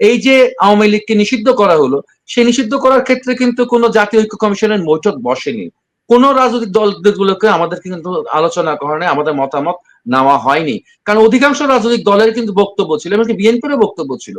এই যে আওয়ামী লীগকে নিষিদ্ধ করা হলো, সেই নিষিদ্ধ করার ক্ষেত্রে কিন্তু কোনো জাতীয় ঐক্য কমিশনের বৈঠক বসেনি। কোন রাজনৈতিক দলগুলোকে আমাদের কিন্তু আলোচনা কারণে আমাদের মতামত নেওয়া হয়নি। কারণ অধিকাংশ রাজনৈতিক দলের কিন্তু বক্তব্য ছিল, এমনকি বিএনপিরও বক্তব্য ছিল।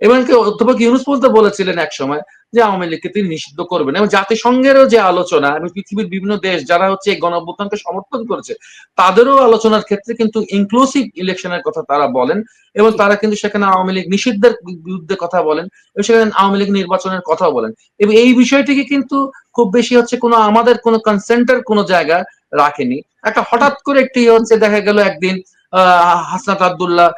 এমনকি অধ্যাপক ইউনুস বলতে বলেছিলেন এক সময় যে আওয়ামী লীগকে তিনি নিষিদ্ধ করবেন এবং জাতিসংঘেরও যে আলোচনা এবং পৃথিবীর বিভিন্ন দেশ যারা হচ্ছে এই গণঅভ্যুত্থানকে সমর্থন করেছে, তাদেরও আলোচনার ক্ষেত্রে কিন্তু ইনক্লুসিভ ইলেকশনের কথা তারা বলেন এবং তারা কিন্তু সেখানে আওয়ামী লীগ নিষিদ্ধের বিরুদ্ধে কথা বলেন এবং সেখানে আওয়ামী লীগ নির্বাচনের কথা বলেন। এবং এই বিষয়টিকে কিন্তু খুব বেশি হচ্ছে কোনো আমাদের কোনো কনসেন্টার কোনো জায়গা রাখেনি। একটা হঠাৎ করে একটি হচ্ছে দেখা গেল একদিন হাসনাত আবদুল্লাহ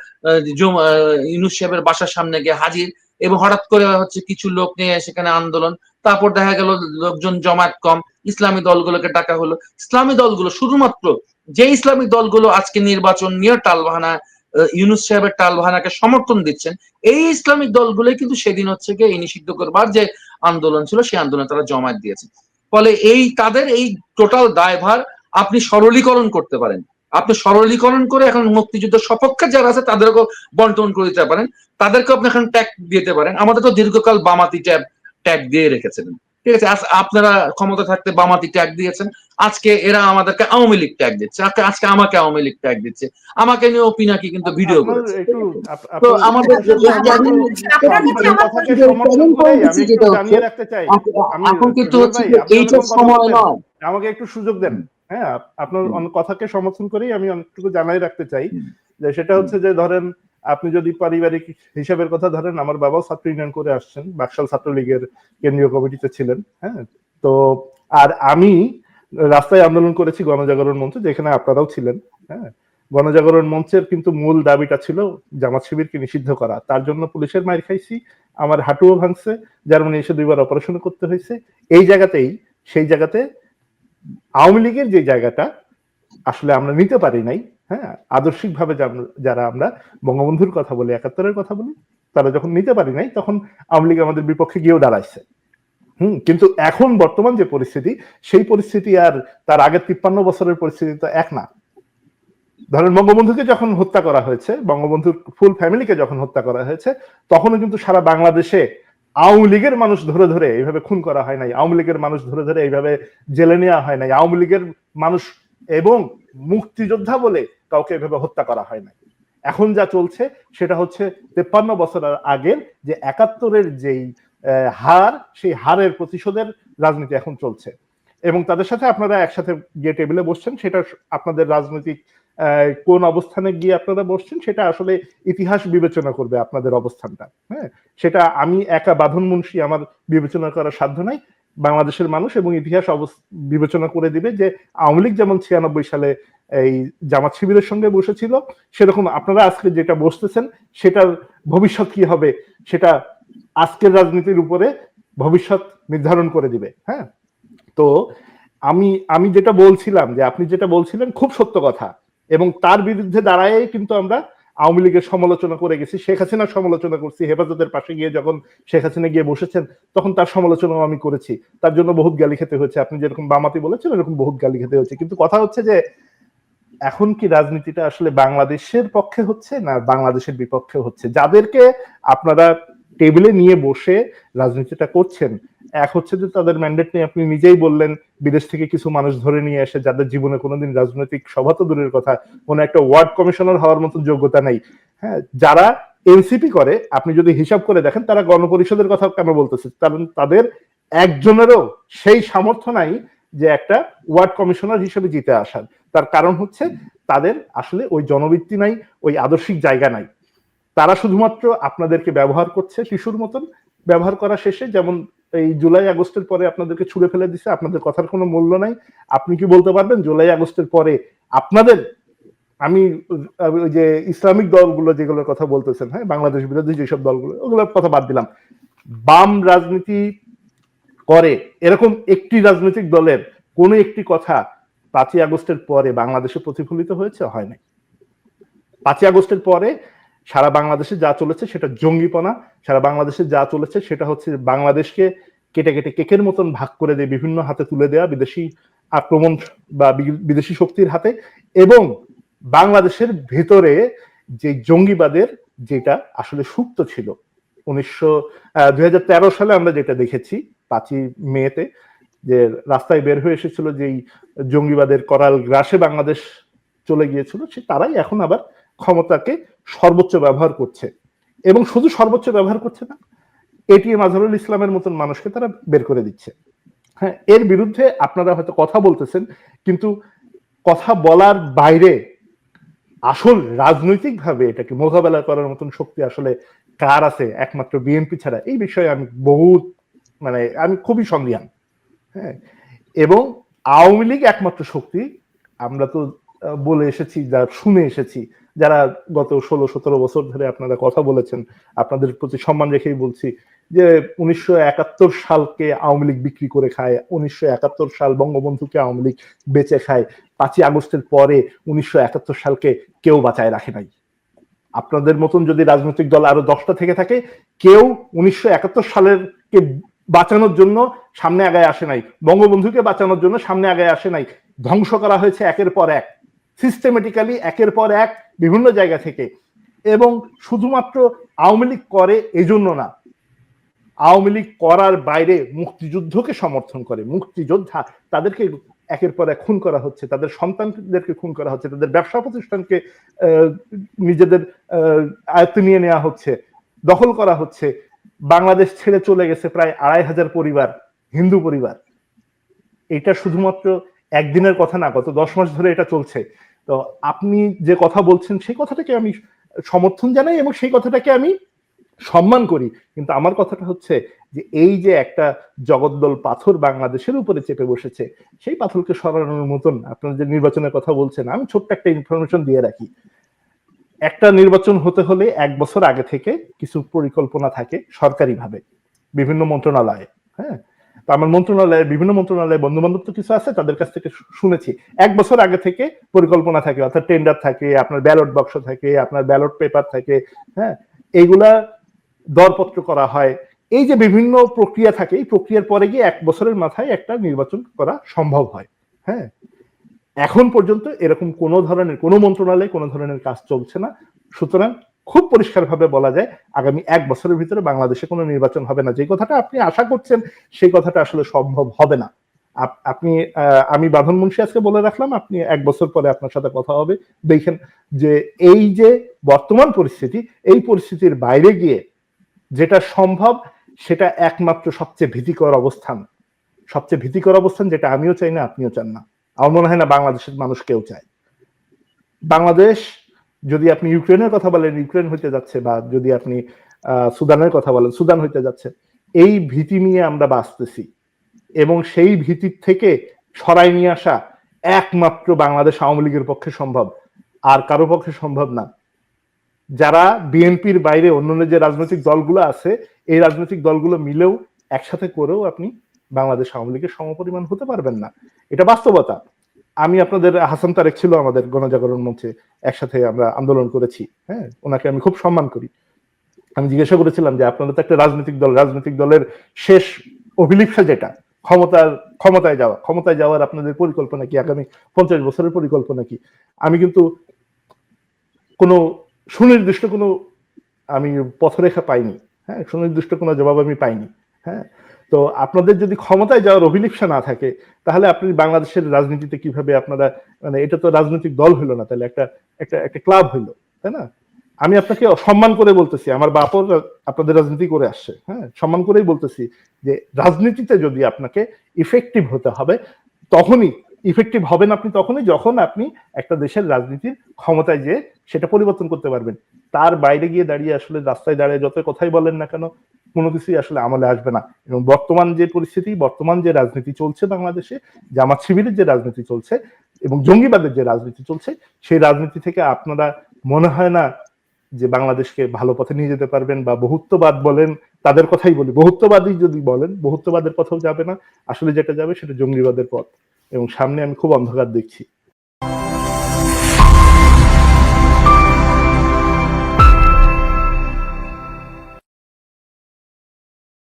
ইউনুস সাহেবের বাসার সামনে গিয়ে হাজির এবং হঠাৎ করে হচ্ছে কিছু লোক নিয়ে সেখানে আন্দোলন। তারপর দেখা গেল লোকজন জমায়েত কম, ইসলামী দলগুলোকে ডাকা হলো। ইসলামী দলগুলো শুধুমাত্র যে ইসলামী দলগুলো আজকে নির্বাচন নিয়ে টালবাহানা ইউনুস সাহেবের টালবাহানাকে সমর্থন দিচ্ছেন, এই ইসলামিক দলগুলোই কিন্তু সেদিন হচ্ছে গিয়ে নিষিদ্ধ করবার যে আন্দোলন ছিল, সেই আন্দোলনে তারা জমায়েত দিয়েছে। ফলে এই তাদের এই টোটাল দায়ভার আপনি সরলীকরণ করতে পারেন। আপনি সরলীকরণ করে এখন মুক্তিযুদ্ধ সপক্ষে যারা আছে তাদেরকে বন্টন করে দিতে পারেন তাদেরকে আপনি এখন ট্যাগ দিতে পারেন। আমাদের তো দীর্ঘকাল বামাতি ট্যাগ ট্যাগ দিয়ে রেখেছিলেন ঠিক আছে আপনারা ক্ষমতা থাকতে বামাতি ট্যাগ দিয়েছেন। আজকে এরা আমাদেরকে আওয়ামী লীগ ট্যাগ দিচ্ছে। আজকে আমাকে আওয়ামী লীগ ট্যাগ দিচ্ছে। আমাকে নিয়ে পিনাকি কিন্তু ভিডিও করেছে। তো আমাদের এখন কিন্তু হচ্ছে এইটা সময় নয়। আমাকে একটু সুযোগ দেন। হ্যাঁ আপনার কথাকে সমর্থন করেই আমি অনেকটুকু জানাই রাখতে চাই যে সেটা হচ্ছে যে ধরেন আপনি যদি পারিবারিক হিসাবের কথা ধরেন আমার বাবাও ছাত্র ইউনিয়ন করে আসছেন বাকশাল ছাত্রলীগের কেন্দ্রীয় কমিটিতে ছিলেন হ্যাঁ তো আর আমি রাস্তায় আন্দোলন করেছি গণজাগরণ মঞ্চে যেখানে আপনারাও ছিলেন হ্যাঁ গণজাগরণ মঞ্চের কিন্তু মূল দাবিটা ছিল জামাত শিবিরকে নিষিদ্ধ করা। তার জন্য পুলিশের মার খাইছি আমার হাঁটুও ভাঙছে জার্মানি এসে দুইবার অপারেশন করতে হয়েছে। এই জায়গাতেই সেই জায়গাতে আওয়ামী লীগের যে জায়গাটা, আসলে আমরা নিতে পারি নাই হ্যাঁ? আদর্শিক ভাবে যারা আমরা বঙ্গবন্ধুর কথা বলি, একাত্তরের কথা বলি, তারা যখন নিতে পারি নাই, তখন আওয়ামী লীগ আমাদের বিপক্ষে গিয়েও দাঁড়াইছে। হম, কিন্তু এখন বর্তমান যে পরিস্থিতি, সেই পরিস্থিতি আর তার আগের তিপ্পান্ন বছরের পরিস্থিতি তো এক না। ধরেন বঙ্গবন্ধুকে যখন হত্যা করা হয়েছে, বঙ্গবন্ধুর ফুল ফ্যামিলিকে যখন হত্যা করা হয়েছে, তখনও কিন্তু সারা বাংলাদেশে আওয়ামী লীগের মানুষ ধরে ধরে এইভাবে খুন করা হয় নাই, আওয়ামী লীগের মানুষ ধরে ধরে এইভাবে জেলে নেওয়া হয় নাই, আওয়ামী লীগের মানুষ এবং মুক্তিযোদ্ধা বলে কাউকে এভাবে হত্যা করা হয় নাই। এখন যা চলছে সেটা হচ্ছে তেপ্পান্ন বছরের আগের যে একাত্তরের যেই হার, সেই হারের প্রতিশোধের রাজনীতি এখন চলছে। এবং তাদের সাথে আপনারা একসাথে গিয়ে টেবিলে বসছেন, সেটা আপনাদের রাজনৈতিক কোন অবস্থানে গিয়ে আপনারা বসছেন সেটা আসলে ইতিহাস বিবেচনা করবে আপনাদের অবস্থানটা। হ্যাঁ? সেটা আমি একা বাঁধন মুন্সি আমার বিবেচনা করার সাধ্য নাই। বাংলাদেশের মানুষ এবং ইতিহাস বিবেচনা করে দিবে যে আওয়ামী লীগ যেমন ছিয়ানব্বই সালে এই জামাত শিবিরের সঙ্গে বসেছিল, সেরকম আপনারা আজকে যেটা বসতেছেন সেটার ভবিষ্যৎ কি হবে সেটা আজকের রাজনীতির উপরে ভবিষ্যৎ নির্ধারণ করে দিবে। হ্যাঁ? তো আমি আমি যেটা বলছিলাম যে আপনি যেটা বলছিলেন খুব সত্য কথা। এবং তার বিরুদ্ধে দাঁড়ায় কিন্তু আমরা আওয়ামী লীগের সমালোচনা করে গেছি, শেখ হাসিনার সমালোচনা করছি, হেফাজতের পাশে গিয়ে যখন শেখ হাসিনা গিয়ে বসেছেন, তখন তার সমালোচনাও আমি করেছি। তার জন্য বহুত গালি খেতে হয়েছে। আপনি যেরকম বামাতি বলেছেন এরকম বহুত গালি খেতে হয়েছে। কিন্তু কথা হচ্ছে যে, এখন কি রাজনীতিটা আসলে বাংলাদেশের পক্ষে হচ্ছে না বাংলাদেশের বিপক্ষে হচ্ছে? যাদেরকে আপনারা টেবিলে নিয়ে বসে রাজনীতিটা করছেন। এক হচ্ছে যে তাদের ম্যান্ডেট নিয়ে আপনি নিজেই বললেন, বিদেশ থেকে কিছু মানুষ ধরে নিয়ে এসে যাদের জীবনে কোনোদিন রাজনৈতিক সভা তো দূরের কথা, কোন একটা ওয়ার্ড কমিশনার হওয়ার মতো যোগ্যতা নেই। হ্যাঁ যারা এনসিপি করে, আপনি যদি হিসাব করে দেখেন, তারা গণপরিষদের কথা কেন বলতেছে? কারণ তাদের একজনেরও সেই সামর্থ্য নাই যে একটা ওয়ার্ড কমিশনার হিসেবে জিতে আসার। তার কারণ হচ্ছে তাদের আসলে ওই জনবৃত্তি নাই, ওই আদর্শিক জায়গা নাই। তারা শুধুমাত্র আপনাদেরকে ব্যবহার করছে, শিশুর মতন ব্যবহার করা শেষে, যেমন এই জুলাই আগস্টের পরে আপনাদেরকে ছুড়ে ফেলে দিছে, আপনাদের কথার কোনো মূল্য নাই। আপনি কি বলতে পারবেন, জুলাই আগস্টের পরে আপনাদের, আমি যে ইসলামিক দলগুলো যেগুলোর কথা বলতেছেন হ্যাঁ বাংলাদেশ বিরোধী যেসব দলগুলো, ওগুলোর কথা বাদ দিলাম। বাম রাজনীতি করে এরকম একটি রাজনৈতিক দলের কোন একটি কথা পাঁচই আগস্টের পরে বাংলাদেশে প্রতিফলিত হয়েছে, হয় নাই। পাঁচই আগস্টের পরে সারা বাংলাদেশে যা চলেছে সেটা জঙ্গিপনা, সারা বাংলাদেশে যা চলেছে সেটা হচ্ছে বাংলাদেশকে কেটে কেটে কেকের মতন ভাগ করে দিয়ে বিভিন্ন হাতে তুলে দেওয়া বিদেশি আক্রমণ বা বিদেশি শক্তির হাতে এবং বাংলাদেশের ভেতরে যে জঙ্গিবাদের যেটা আসলে সুপ্ত ছিল। উনিশশো দুই সালে আমরা যেটা দেখেছি পাঁচই মেতে যে রাস্তায় বের হয়ে এসেছিল যেই জঙ্গিবাদের করাল গ্রাসে বাংলাদেশ চলে গিয়েছিল, সে তারাই এখন আবার ক্ষমতাকে সর্বোচ্চ ব্যবহার করছে। এবং শুধু সর্বোচ্চ ব্যবহার করছে না, এটিএম আজহারুল ইসলামের মতন মানুষকে তারা বের করে দিচ্ছে। হ্যাঁ এর বিরুদ্ধে আপনারা হয়তো কথা বলতেছেন, কিন্তু কথা বলার বাইরে আসল রাজনৈতিকভাবে এটাকে মোকাবেলা করার মতন শক্তি আসলে কার আছে? একমাত্র বিএনপি ছাড়া। এই বিষয়ে আমি বহুত মানে আমি খুবই সন্দিহান। হ্যাঁ এবং আওয়ামী লীগ একমাত্র শক্তি, আমরা তো বলে এসেছি যা শুনে এসেছি যারা গত ষোলো, সতেরো বছর ধরে আপনারা কথা বলেছেন, আপনাদের প্রতি সম্মান রেখেই বলছি যে উনিশশো একাত্তর সালকে আওয়ামী লীগ বিক্রি করে খায়, উনিশশো একাত্তর সাল বঙ্গবন্ধুকে আওয়ামী লীগ বেঁচে খায়, পাঁচই আগস্টের পরে উনিশশো একাত্তর সালকে কেউ বাঁচায় রাখে নাই। আপনাদের মতন যদি রাজনৈতিক দল আরও দশটা থেকে থাকে, কেউ উনিশশো একাত্তর সালের কে বাঁচানোর জন্য সামনে আগায় আসে নাই, বঙ্গবন্ধুকে বাঁচানোর জন্য সামনে আগায় আসে নাই। ধ্বংস করা হয়েছে একের পর এক। সিস্টেমেটিক্যালি একের পর এক বিভিন্ন জায়গা থেকে। এবং শুধুমাত্র আওয়ামী লীগ করে এই জন্য না, আওয়ামী লীগ করার বাইরে মুক্তিযুদ্ধকে সমর্থন করে। মুক্তিযোদ্ধা তাদেরকে একের পর এক খুন করা হচ্ছে, তাদের সন্তানদেরকে খুন করা হচ্ছে, তাদের ব্যবসা প্রতিষ্ঠানকে নিজেদের আয়ত্তে নিয়ে নেওয়া হচ্ছে, দখল করা হচ্ছে। বাংলাদেশ ছেড়ে চলে গেছে প্রায় আড়াই হাজার পরিবার, হিন্দু পরিবার। এটা শুধুমাত্র একদিনের কথা না, গত দশ মাস ধরে এটা চলছে। তো আপনি যে কথা বলছেন, সেই কথাটাকে আমি সমর্থন জানাই এবং সেই কথাটাকে আমি সম্মান করি। কিন্তু আমার কথাটা হচ্ছে যে, এই যে একটা জগদ্দল পাথর বাংলাদেশের উপরে চেপে বসেছে, সেই পাথরকে সরানোর মতন আপনারা যে নির্বাচনের কথা বলছেন, আমি ছোট্ট একটা ইনফরমেশন দিয়ে রাখি। একটা নির্বাচন হতে হলে এক বছর আগে থেকে কিছু পরিকল্পনা থাকে সরকারিভাবে, বিভিন্ন মন্ত্রণালয়ে হ্যাঁ? আমার মন্ত্রণালয়ে, বিভিন্ন মন্ত্রণালয়ে বন্ধু বান্ধব তো কিছু আছে, তাদের কাছ থেকে শুনেছি। এক বছর আগে থেকে পরিকল্পনা থাকে, অর্থাৎ টেন্ডার থাকে, আপনার ব্যালট বাক্স থাকে, আপনার ব্যালট পেপার থাকে হ্যাঁ? এইগুলা দরপত্র করা হয়। এই যে বিভিন্ন প্রক্রিয়া থাকে, এই প্রক্রিয়ার পরে গিয়ে এক বছরের মাথায় একটা নির্বাচন করা সম্ভব হয় হ্যাঁ? এখন পর্যন্ত এরকম কোনো ধরনের, কোনো মন্ত্রণালয়ে কোনো ধরনের কাজ চলছে না। সুতরাং খুব পরিষ্কারভাবে বলা যায়, আগামী এক বছরের ভিতরে বাংলাদেশে কোনো নির্বাচন হবে না। যে কথাটা আপনি আশা করছেন, সেই কথাটা আসলে সম্ভব হবে না। আপনি আমি বাঁধন মুন্সি আজকে বলে রাখলাম, আপনি এক বছর পরে আপনার সাথে কথা হবে। দেখেন যে এই যে বর্তমান পরিস্থিতি, এই পরিস্থিতির বাইরে গিয়ে যেটা সম্ভব, সেটা একমাত্র সবচেয়ে ভীতিকর অবস্থান। সবচেয়ে ভীতিকর অবস্থান যেটা আমিও চাই না, আপনিও চান না। আমার মনে হয় না বাংলাদেশের মানুষ কেউ চায়। বাংলাদেশ যদি আপনি ইউক্রেনের কথা বলেন, ইউক্রেন হইতে যাচ্ছে বা যদি আপনি সুদানের কথা বলেন, সুদান হইতে যাচ্ছে। এই ভীতি নিয়ে আমরা বাঁচতেছি এবং সেই ভীতির থেকে সরাই নিয়ে আসা একমাত্র বাংলাদেশ আওয়ামী লীগের পক্ষে সম্ভব, আর কারও পক্ষে সম্ভব না। যারা বিএনপির বাইরে অন্যান্য যে রাজনৈতিক দলগুলো আছে, এই রাজনৈতিক দলগুলো মিলেও একসাথে করেও আপনি বাংলাদেশ আওয়ামী লীগের সমপরিমাণ হতে পারবেন না। এটা বাস্তবতা। আমি আপনাদের, হাসান তারেক ছিল আমাদের গণজাগরণ মঞ্চে একসাথে আমরা আন্দোলন করেছি হ্যাঁ? ওনাকে আমি খুব সম্মান করি। আমি জিজ্ঞাসা করেছিলাম যে আপনারা তো একটা রাজনৈতিক দল, রাজনৈতিক দলের শেষ অভিলিপ্সা যেটা, ক্ষমতার, ক্ষমতায় যাওয়া, ক্ষমতায় যাওয়ার আপনাদের পরিকল্পনা কি? আগামী পঞ্চাশ বছরের পরিকল্পনা কি? আমি কিন্তু কোনো সুনির্দিষ্ট কোনো আমি পথরেখা পাইনি হ্যাঁ? সুনির্দিষ্ট কোনো জবাব আমি পাইনি হ্যাঁ? তো আপনাদের যদি ক্ষমতায় যাওয়ার অভিলিপ্সা না থাকে, তাহলে আপনি বাংলাদেশের রাজনীতিতে কীভাবে আপনারা মানে এটা তো রাজনৈতিক দল হইল না, তাহলে একটা একটা একটা ক্লাব হইল, তাই না? আমি আপনাকে সম্মান করে বলতেছি, আমার বাপও আপনাদের রাজনীতি করে আসছে হ্যাঁ? সম্মান করেই বলতেছি যে রাজনীতিতে যদি আপনাকে ইফেক্টিভ হতে হবে, তখনই ইফেক্টিভ হবেন আপনি তখনই যখন আপনি একটা দেশের রাজনীতির ক্ষমতায় যেয়ে সেটা পরিবর্তন করতে পারবেন। তার বাইরে গিয়ে দাঁড়িয়ে আসলে রাস্তায় দাঁড়িয়ে যত কথাই বলেন না কেন কোনো কিছুই আসলে আমলে আসবে না। এবং বর্তমান যে পরিস্থিতি, বর্তমান যে রাজনীতি চলছে বাংলাদেশে, জামাত শিবিরের যে রাজনীতি চলছে এবং জঙ্গিবাদের যে রাজনীতি চলছে, সেই রাজনীতি থেকে আপনারা মনে হয় না যে বাংলাদেশকে ভালো পথে নিয়ে যেতে পারবেন বা বহুত্ববাদ বলেন, তাদের কথাই বলি। বহুত্ববাদী যদি বলেন, বহুত্ববাদের পথেও যাবে না। আসলে যেটা যাবে সেটা জঙ্গিবাদের পথ। এবং সামনে আমি খুব অন্ধকার দেখছি।